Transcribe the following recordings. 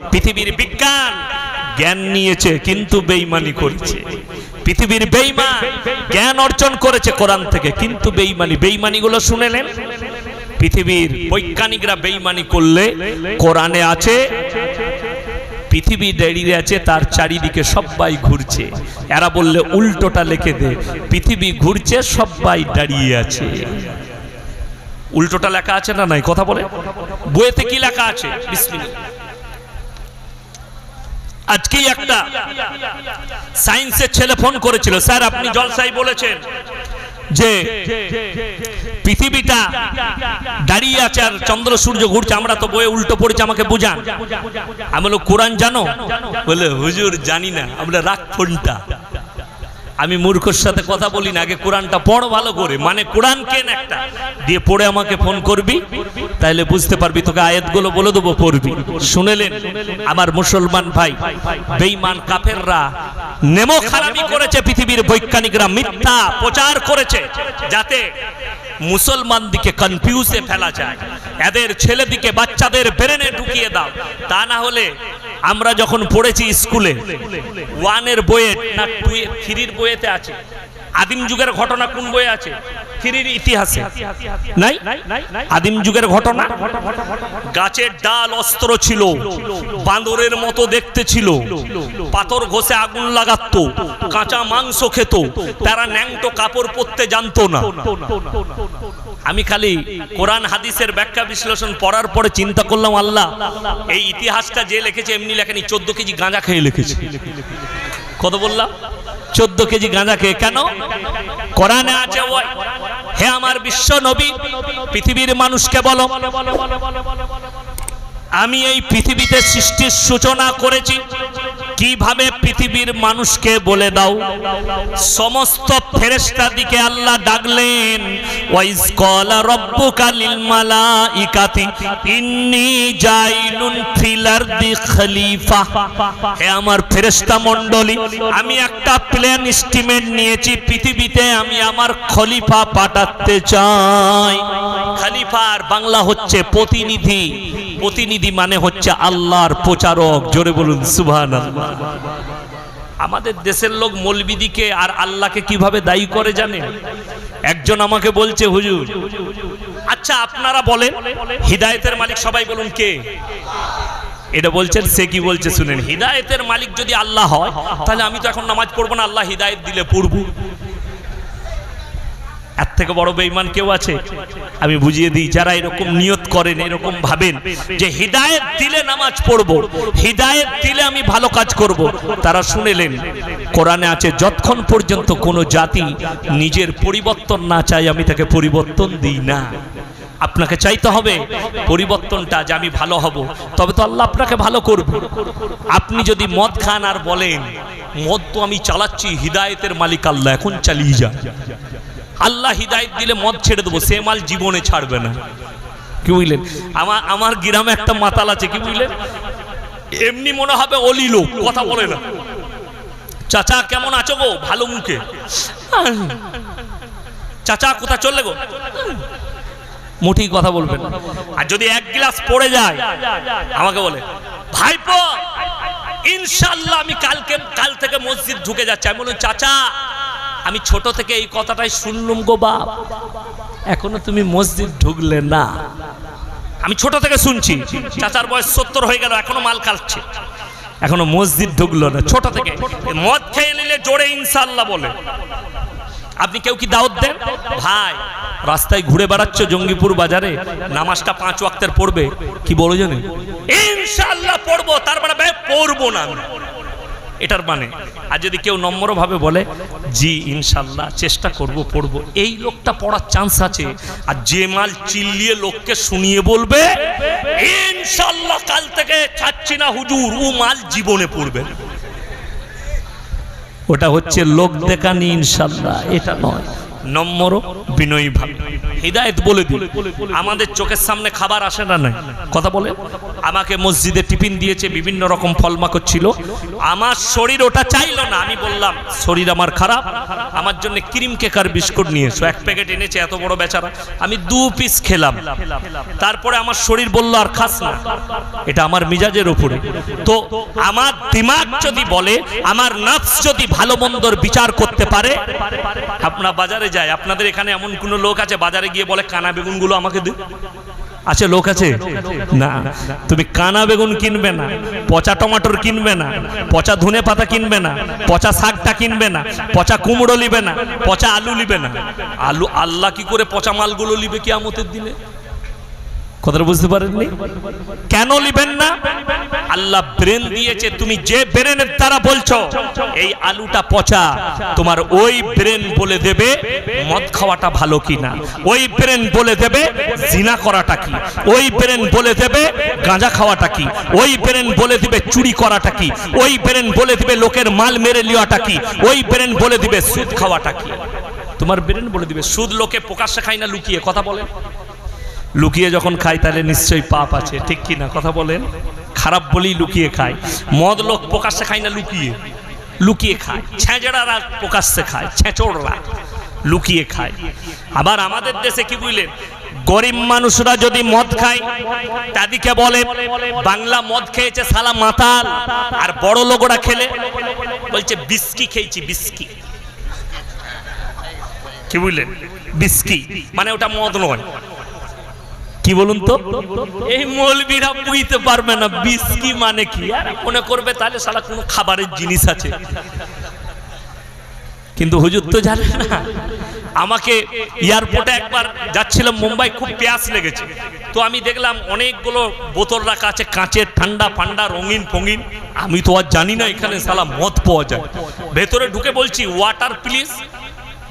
পৃথিবীর বিজ্ঞান জ্ঞান নিয়েছে, কিন্তু বেইমানি করেছে। পৃথিবীর বেইমান জ্ঞান অর্জন করেছে কোরআন থেকে, কিন্তু বেইমানি বেইমানিগুলো শুনেলেন? পৃথিবীর বৈজ্ঞানিকরা বেইমানি করলে কোরআনে আছে, পৃথিবী দাঁড়িয়ে আছে, তার চারিদিকে সবাই ঘুরছে। এরা বললে উল্টোটা লিখে দে, পৃথিবী ঘুরছে সবাই দাঁড়িয়ে আছে। উল্টোটা লেখা আছে না নাই? কথা বলে? বইয়েতে কি লেখা আছে? বিসমিল্লাহ। আজকেই একটা সায়েন্সের ছেলে ফোন করেছিল। স্যার, আপনি জলসাই বলেছেন যে পৃথিবীটা দাঁড়িয়ে আছে আর চন্দ্র সূর্য ঘুরছে, আমরা তো বয়ে উল্টো পড়েছে, আমাকে বুঝান। আমি বলো কোরআন জানো? বলে, হুজুর জানি না, আমরা রাখ ফোনটা। আমি মূর্খর সাথে কথা বলি না, আগে কোরআনটা পড় ভালো করে। মানে কোরআন কেন একটা? দিয়ে পড়ে আমাকে ফোন করবি, তাইলে বুঝতে পারবি তোকে আয়াতগুলো বলে দেবো, পড়বি। শুনেলেন, আমার মুসলমান ভাই, বেঈমান কাফেররা নেমো খারাপি করেছে পৃথিবীর বৈজ্ঞানিকরা, মিথ্যা প্রচার করেছে, যাতে মুসলমান দিকে কনফিউজে ফেলা যায়। এদের ছেলেদিকে বাচ্চাদের ব্রেনে ঢুকিয়ে দাও। তা না হলে আমরা যখন পড়েছি স্কুলে, ওয়ানের বইয়ে, না টু থ্রির বইয়েতে আছে? আদিম যুগের ঘটনা কোন বইয়ে আছে? থ্রির ইতিহাসে। নাই? আদিম যুগের ঘটনা? গাছের ডাল অস্ত্র ছিল, বাঁদরের মতো দেখতে ছিল, পাথর ঘষে আগুন লাগাতো, কাঁচা মাংস খেত, তারা ন্যাংটো কাপড় পরতে জানতো না। আমি খালি কোরআন হাদিসের ব্যাখ্যা বিশ্লেষণ পড়ার পরে চিন্তা করলাম, আল্লাহ, এই ইতিহাসটা যে লিখেছে, এমনি লেখেনি, চোদ্দ কেজি গাঁজা খেয়ে লিখেছে। কত বললাম? চোদ্দ কেজি গাঁজা খেয়ে। কেন? কোরআনে আছে হে আমার বিশ্ব নবী, পৃথিবীর মানুষকে বলো। আমি এই পৃথিবীতে সৃষ্টির সূচনা করেছি। কীভাবে পৃথিবীর মানুষকে বলে দাও? সমস্ত ফেরেস্তা দিকে আল্লাহ ডাকলেন মালাইকাতি, ইন্নী জাইলুন আরদি খলিফা। আমার ফেরেশতা মণ্ডলী, আমি একটা নিয়েছি, পৃথিবীতে আমি আমার খলিফা পাঠাতে চাই। বাংলা হচ্ছে প্রতিনিধি। প্রতিনিধি মানে হচ্ছে আল্লাহর প্রচারক। জোরে বলুন সুবহান আমাদের দেশের লোক মলবিদিকে আর আল্লাহকে কীভাবে দায়ী করে জানে? একজন আমাকে বলছে, হুজুর আচ্ছা আপনারা বলেন, হিদায়েতের মালিক সবাই বলুন কে? এটা বলছেন, সে কি বলছে শুনেন। হিদায়েতের মালিক যদি আল্লাহ হয়, তাহলে আমি তো এখন নামাজ পড়ব না, আল্লাহ হিদায়েত দিলে পড়ব। এর থেকে বড় বেইমান কেউ আছে? আমি বুঝিয়ে দিই, যারা এরকম নিয়ত করেন এরকম ভাবেন যে হিদায়েত দিলে নামাজ পড়ব, হিদায়েত দিলে আমি ভালো কাজ করব। তারা শুনেলেন, কোরআনে আছে, যতক্ষণ পর্যন্ত কোনো জাতি নিজের পরিবর্তন না চায়, আমি তাকে পরিবর্তন দিই না। আপনাকে চাইতে হবে পরিবর্তনটা যে আমি ভালো হব। তবে তো আল্লাহ আপনাকে ভালো করবে। আপনি যদি মদ খান আর বলেন, মদ তো আমি চালাচ্ছি, হিদায়েতের মালিক আল্লাহ, এখন চালিয়ে যা। আল্লাহ হিদায়ত দিলে মদ ছেড়ে দেবো, সে মাল জীবনে ছাড়বে না। কি বুঝলেন? আমার আমার গ্রামে একটা মাতাল আছে, কি বুঝলেন? এমনি মনে হবে অলি লোক, কথা বলে না। চাচা, কেমন আছো গো? ভালো মুখে। চাচা কোথা চললে গো? মুঠি কথা বলবেন আর যদি এক গ্লাস পড়ে যায়, আমাকে বলে, ভাইপো ইনশাল্লাহ আমি কালকে, কাল থেকে মসজিদ ঢুকে যাচ্ছি। আমি বলুন চাচা, আমি ছোট থেকে এই কথাটাই শুনলুম গো বাপ। এখনও তুমি মসজিদ ঢুকলে না। আমি ছোট থেকে শুনছি চাচার বয়স সত্তর হয়ে গেল এখনও মাল কাটছে। এখনও মসজিদ ঢুকলো না ছোট থেকে। মদ খেয়ে নিলে জোরে ইনশাল্লাহ বলে। আপনি কেউ কি দাওয়াত দেন? ভাই রাস্তায় ঘুরে বেড়াচ্ছ জঙ্গিপুর বাজারে নামাজটা পাঁচ ওয়াক্তের পড়বে কি বলো জানে? ইনশাল্লাহ পড়ব তার মানে পড়ব না আমি। এটার মানে। আর যদি কেউ নম্রভাবে বলে, জি, ইনশাল্লাহ, চেষ্টা করব, পড়ব। এই লোকটা পড়ার চান্স আছে। আর যে মাল চিল্লিয়ে লোককে শুনিয়ে বলবে, ইনশাল্লাহ, কাল থেকে ছাড়ছি না হুজুর। ও মাল জীবনে পড়বে। ওটা হচ্ছে লোক দেখানি ইনশাল্লাহ, এটা নয়। নম্র বিনয়ী ভাবে। হৃদায়ত বলে দিই। আমাদের চোখের সামনে খাবার আসে না নাই? কথা বলে? আমাকে মসজিদে টিফিন দিয়েছে, বিভিন্ন রকম ফলমা করছিল আমার শরীর ওটা চাইলো না, আমি বললাম, শরীর আমার খারাপ, আমার জন্য ক্রিম কেক আর বিস্কুট নিয়ে এসো। এক প্যাকেট এনেছে এত বড় বেচারা। আমি দু পিস খেলাম। তারপরে আমার শরীর বলল, আর খাস না। এটা আমার মিজাজের উপরে। তো আমার দিমাগ যদি বলে, আমার নফস যদি ভালো মন্দর বিচার করতে পারে, আপনার বাজারে যায়। আপনাদের এখানে এমন কোনো লোক আছে বাজারে গিয়ে বলে, কানা বেগুনগুলো আমাকে দিন আছে লোক আছে? না। তুমি কানা বেগুন কিনবে না, পচা টমাটোর কিনবে না, পচা ধনে পাতা কিনবে না, পচা শাকটা কিনবে না, পচা কুমড়ো লিবে না, পচা আলু নিবে না। আলু, আল্লাহ কি করে পচা মালগুলো লিবে কি আমতের দিনে? কথাটা বুঝতে পারেননি? কেন নিবেন না? আল্লাহ ব্রেন দিয়েছে, তুমি যে ব্রেনের দ্বারা বলছো, এই আলুটা পচা, তোমার ওই ব্রেন বলে দেবে মদ খাওয়াটা ভালো কিনা? ওই ব্রেন বলে দেবে জিনা করাটা কি? ওই ব্রেন বলে দেবে গাঁজা খাওয়াটা কি? ওই ব্রেন বলে দিবে চুরি করাটা কি? ওই ব্রেন বলে দিবে লোকের মাল মেরে নেওয়াটা কি? ওই ব্রেন বলে দিবে সুদ খাওয়াটা কি? তোমার ব্রেন বলে দিবে, সুদ লোকে প্রকাশ্যে খায় না, লুকিয়ে, কথা বলেন লুকিয়ে যখন খাই তাহলে নিশ্চয়ই পাপ আছে। ঠিক কি না কথা বলেন। খারাপ বলেই লুকিয়ে খায়। মদ লোক প্রকাশ্যে খায় না লুকিয়ে? লুকিয়ে খায়। ছেঁচড়ারা প্রকাশ্যে খায়। ছেঁচড়রা লুকিয়ে খায়। আবার আমাদের দেশে কি বুঝলেন? গরিব মানুষরা যদি মদ খায়, তাদেরকে বলে, বাংলা মদ খেয়েছে সালা মাতাল, আর বড় লোকরা খেলে? বলছে, বিস্কি খেয়েছি, বিস্কি। কি বুঝলেন? বিস্কি। মানে ওটা মদ নয়। কি বলুন তো? এই মৌলবীরা বুঝতে পারবে না, বিস্কি মানে কি? মনে করবে তাহলে সালা কোনো খাবারের জিনিস আছে। কিন্তু হুজুর তো জানে না। আমাকে এয়ারপোর্টে একবার যাচ্ছিলাম, মুম্বাই খুব প্যাস লেগেছে। তো আমি দেখলাম অনেকগুলো বোতল রাখা আছে, কাঁচের ঠান্ডা ফান্ডা, রঙিন ফঙিন। আমি তো আর জানি না এখানে সালা মদ পাওয়া যায়। ভেতরে ঢুকে বলছি ওয়াটার প্লিজ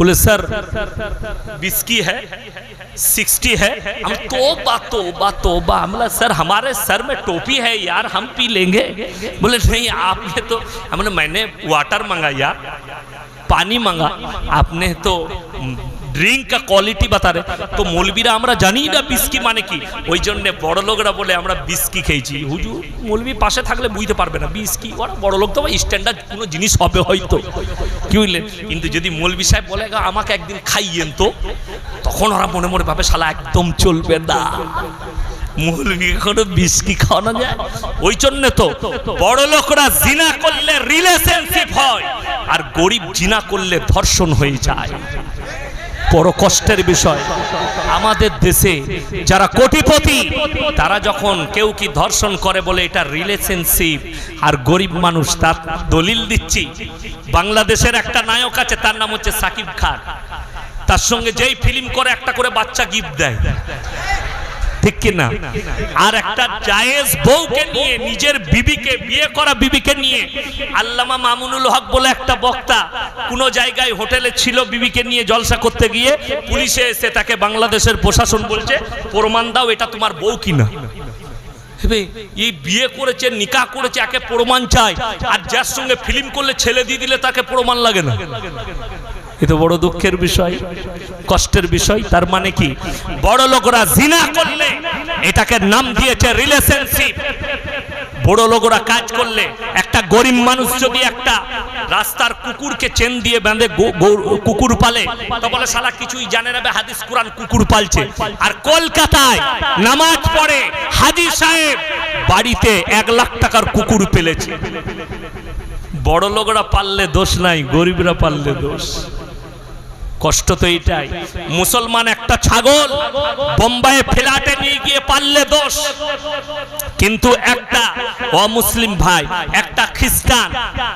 बोले, सर, बिस्की है, सिक्सटी है। हम तो बात तो बात तो हमला सर, हमारे सर में टोपी है यार, हम पी लेंगे। बोले, नहीं, आपने तो हमने मैंने वाटर मंगा यार, पानी मंगा, आपने तो ড্রিঙ্ক কা কোয়ালিটি বাতা রে তো মৌলবীরা আমরা জানি না বিস্কি মানে কি ওই জন্য বড় লোকরা বলে আমরা বিস্কি খেয়েছি হুজুর মৌলবী পাশে থাকলে বুঝতে পারবে না বিস্কি ওরা বড় লোক তো স্ট্যান্ডার্ড কোনো জিনিস হবে হয়তো কি বুঝলেন কিন্তু যদি মৌলবী সাহেব বলে "গা, আমাকে একদিন খাইয়েন তো তখন ওরা মনে মনে ভাবে শালা একদম চলবে না। মৌলবী কোনো বিস্কি খাওয়ানো যায়। ওই জন্য তো বড় লোকরা জিনা করলে রিলেশনশিপ হয় আর গরিব জিনা করলে ধর্ষণ হয়ে যায়। বড় কষ্টের বিষয়। আমাদের দেশে যারা কোটিপতি, তারা যখন কেউ কি ধর্ষণ করে বলে এটা রিলেশনশিপ আর গরিব মানুষ তার দলিল দিচ্ছি। বাংলাদেশের একটা নায়ক আছে, তার নাম হচ্ছে সাকিব খান। তার সঙ্গে যেই ফিল্ম করে একটা করে বাচ্চা গিফট দেয়। ঠিক কি না আর একটা জায়েজ বউকে নিয়ে, নিজের বিবিকে, বিয়ে করা বিবিকে নিয়ে, আল্লামা মামুনুল হক বলে একটা বক্তা কোন জায়গায় হোটেলে ছিল বিবিকে নিয়ে জলসা করতে গিয়ে, পুলিশে এসে তাকে বাংলাদেশের প্রশাসন বলছে, প্রমাণ দাও এটা তোমার বউ কিনা? এই বিয়ে করেছে নিকা করেছে, একে প্রমাণ চাই। আর যার সঙ্গে ফিল্ম করলে ছেলে দিয়ে দিলে তাকে প্রমাণ লাগে না। এ তো বড় দুঃখের বিষয়। কষ্টের বিষয়, তার মানে কি? বড় লোকরা জিনা করলে, এটাকে নাম দিয়েছে রিলেশনশিপ বড় লোকরা কাজ করলে, একটা গরিব মানুষ যদি একটা রাস্তার কুকুরকে চেন দিয়ে বেঁধে কুকুর পালে, তো বলে শালা কিছুই জানে না হাদিস কোরআন কুকুর পালছে। আর কলকাতায় নামাজ পড়ে হাজি সাহেব বাড়িতে এক লাখ টাকার কুকুর পেলেছে। বড় লোকরা পারলে দোষ নাই, গরিবরা পারলে দোষ। কষ্ট তো এটাই মুসলমান একটা ছাগল বোম্বাইয়ে ফ্ল্যাটে নিয়ে গিয়ে পারলে দোষ। কিন্তু একটা অমুসলিম ভাই, একটা খ্রিস্টান,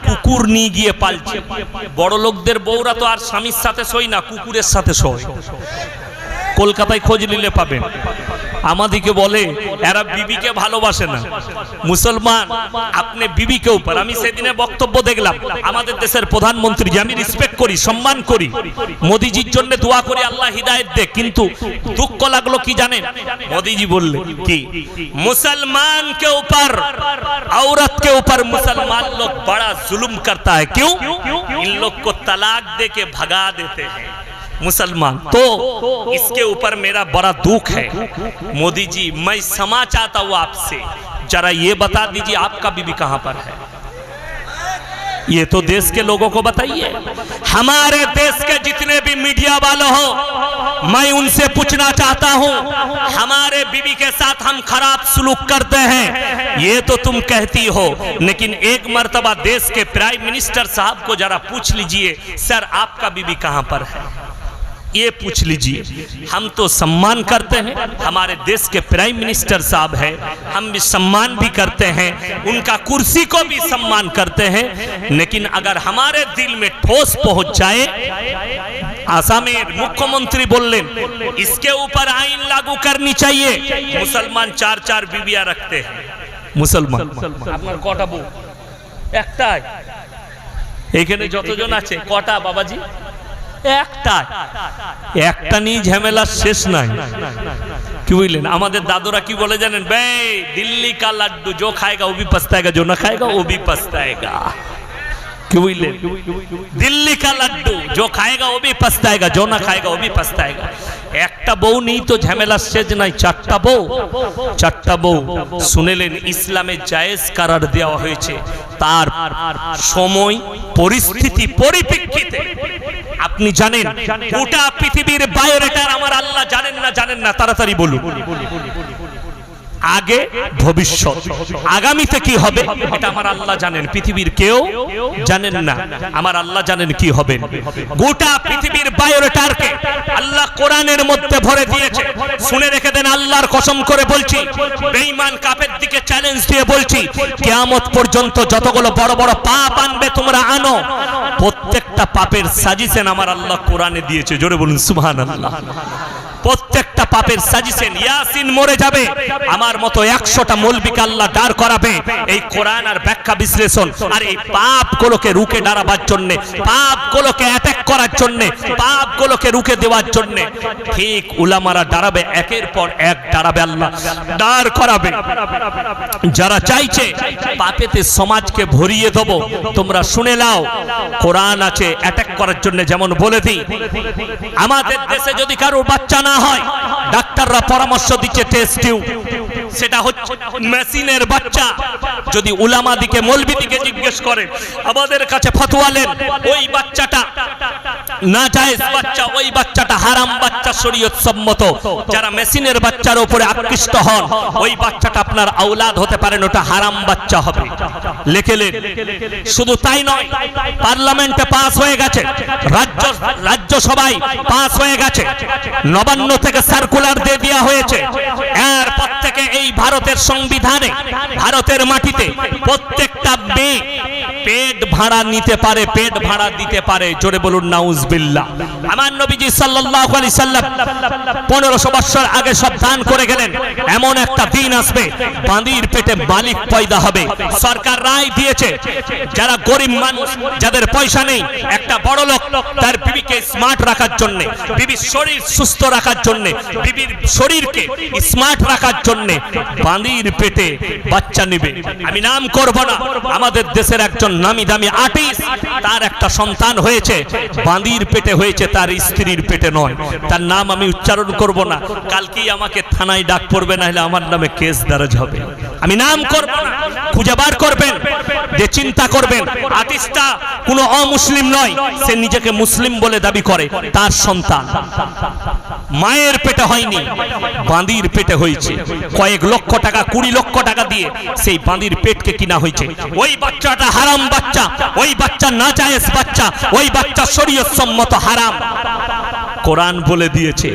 কুকুর নিয়ে গিয়ে পালছে। বড় লোকদের বউরা তো আর স্বামীর সাথে সই না, কুকুরের সাথে সই। কলকাতায় খোঁজ নিলে পাবেন। আমাদিকে বলে এরা বিবিকে ভালোবাসে না মুসলমান আপনি বিবিকে উপর আমি সেদিনে বক্তব্য দেখলাম আমাদের দেশের প্রধানমন্ত্রী যে আমি রেসপেক্ট করি সম্মান করি মোদিজির জন্য দোয়া করি আল্লাহ হিদায়ত দে কিন্তু দুঃখ লাগলো কি জানেন মোদিজি বললে কি मुसलमान के ऊपर औरत के ऊपर मुसलमान लोग बड़ा जुल्म करता है क्यों इन लोग को तलाक दे के भगा देते हैं मुसलमान। तो इसके ऊपर मेरा बड़ा दुख है। मोदी जी, मैं क्षमा चाहता हूँ आपसे। जरा ये बता दीजिए, आपका बीबी कहाँ पर है? ये तो देश के लोगों को बताइए। हमारे देश के जितने भी मीडिया वाले हो, मैं उनसे पूछना चाहता हूँ, हमारे बीवी के साथ हम खराब सुलूक करते हैं। ये तो तुम कहती हो, लेकिन एक मर्तबा देश के प्राइम मिनिस्टर साहब को जरा पूछ लीजिए, सर, आपका बीबी कहाँ पर है? ये पूछ लीजिए हम तो सम्मान करते हैं हमारे देश के प्राइम मिनिस्टर साहब है हम भी सम्मान भी करते हैं उनका कुर्सी को भी सम्मान करते हैं लेकिन अगर हमारे दिल में ठोस पहुंच जाए आसामेर मुख्यमंत्री बोलें इसके ऊपर आइन लागू करनी चाहिए मुसलमान चार चार बीबिया रखते हैं মুসলমান আপনার কটা বউ একটাই এখানে যতজন আছে কটা বাবাজি একটা নিয়ে ঝামেলার শেষ নাই। কি বুঝলেন? আমাদের দাদুরা কি বলে জানেন? বে লাড্ডু জো খায়গা, ও জো না খায়গা, ও লাড্ডু জো খায়গা খায়গা, ও একটা বউ নেই তো ঝামেলার শেষ নাই, চারটা বউ চারটা বউ। শুনেলেন, ইসলামে জায়েজ কারার দেওয়া হয়েছে। তার সময়, পরিস্থিতি পরিপ্রেক্ষিতে আপনি জানেন গোটা পৃথিবীর বায়োরেটার আমার আল্লাহ জানেন না জানেন না তাড়াতাড়ি বলুন। আগে ভবিষ্যৎ। আগামীতে কি হবে? এটা আমার আল্লাহ জানেন। পৃথিবীর কেউ জানেন না। আমার আল্লাহ জানেন কি হবে। গোটা পৃথিবীর বায়োডেটারকে আল্লাহ কোরআনের মধ্যে ভরে দিয়েছে। শুনে রেখে দেন আল্লাহর কসম করে বলছি। বেঈমান কাপের দিকে চ্যালেঞ্জ দিয়ে বলছি, কিয়ামত পর্যন্ত যতগুলো বড় বড় পাপ আনবে তোমরা আনো। প্রত্যেকটা পাপের সাজিশন আমার আল্লাহ কোরআনে দিয়েছে। জোরে বলুন, সুবহানাল্লাহ। প্রত্যেকটা পাপের সাজিশন ইয়াসিন মরে যাবে। আমার মতো একশোটা মৌলবিকে আল্লাহ দাঁড় করাবে। এই কোরআন আর ব্যাখ্যা বিশ্লেষণ, আর এই পাপ গুলোকে রুখে দাঁড়াবার জন্য পাপ গুলোকে অ্যাটাক করার জন্য পাপ গুলোকে রুখে দেওয়ার জন্য। ঠিক উলামারা দাঁড়াবে, একের পর এক দাঁড়াবে আল্লাহ, দাঁড় করাবে। যারা চাইছে পাপেতে সমাজকে ভরিয়ে দেব, তোমরা শুনে নাও, কোরআন আছে অ্যাটাক করার জন্য যেমন বলে দিই। আমাদের দেশে যদি কারোর বাচ্চা না হয়, ডাক্তাররা পরামর্শ দিচ্ছে টেস্ট সেটা হচ্ছে মেশিনের বাচ্চা। যদি উলামা দিকে মলবি দিকে জিজ্ঞেস করে, আমাদের কাছে ফতোয়ালেন ওই বাচ্চাটা না জায়েজ বাচ্চা, ওই বাচ্চাটা হারাম বাচ্চা শরীয়ত সম্মত। যারা মেশিনের বাচ্চার উপরে আকৃষ্ট হন, ওই বাচ্চাটা আপনার আওলাদ হতে পারেন, ওটা হারাম বাচ্চা হবে। লেখেলেন শুধু তাই নয়, পার্লামেন্টে পাস হয়ে গেছে, রাজ্য রাজ্যসভায় পাস হয়ে গেছে, নবান্ন থেকে সার্কুলার দিয়ে দেওয়া হয়েছে। এরপর থেকে এই ভারতের সংবিধানে, ভারতের মাটিতে প্রত্যেকটা মেয়ে পেট ভাড়া নিতে পারে, পেট ভাড়া দিতে পারে। জোরে বলুন, নাউজবিল্লাহ। আমার নবীজি সাল্লাল্লাহু আলাইহি সাল্লাম 1500 বছর আগে সব দান করে গেলেন। এমন একটা দিন আসবে, বাঁদির পেটে মালিক পয়দা হবে। সরকার রায় দিয়েছে, যারা গরিব মানুষ, যাদের পয়সা নেই, একটা বড় লোক তার বিবিকে স্মার্ট রাখার জন্য, বিবির শরীর সুস্থ রাখার জন্য, বিবির শরীরকে স্মার্ট রাখার জন্য বাঁদির পেটে বাচ্চা নেবে। আমি নাম করব না, আমাদের দেশের একজন নামি দামি আর্টিস্ট, তার একটা সন্তান হয়েছে। বাঁদির পেটে হয়েছে, তার স্ত্রীর পেটে নয়। তার নাম আমি উচ্চারণ করব না। কালকেই আমাকে থানায় ডাক পড়বে না হলে আমার নামে কেস দারাজ হবে। আমি নাম করব না, খুঁজে বার করবেন, যে চিন্তা করবেন, আর্টিস্টটা কোনো অমুসলিম নয়, সে নিজেকে মুসলিম বলে দাবি করে, তার সন্তান। মায়ের পেটে হয়নি, বাঁদির পেটে হয়েছে। কয়েক লক্ষ টাকা, কুড়ি লক্ষ টাকা দিয়ে সেই বাঁদির পেটকে কিনা হয়েছে। ওই বাচ্চাটা হারাম বাচ্চা, ওই বাচ্চা না জায়েজ বাচ্চা, ওই বাচ্চা শরীয়ত সম্মত হারাম। কোরআন বলে দিয়েছে,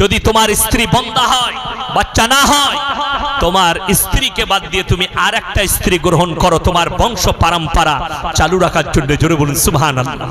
যদি তোমার স্ত্রী বন্দা হয়, বাচ্চা না হয়, তোমার স্ত্রীকে বাদ দিয়ে তুমি আর একটা স্ত্রী গ্রহণ করো, তোমার বংশ পরম্পরা চালু রাখার জন্য জোরে বলুন, সুবহানাল্লাহ।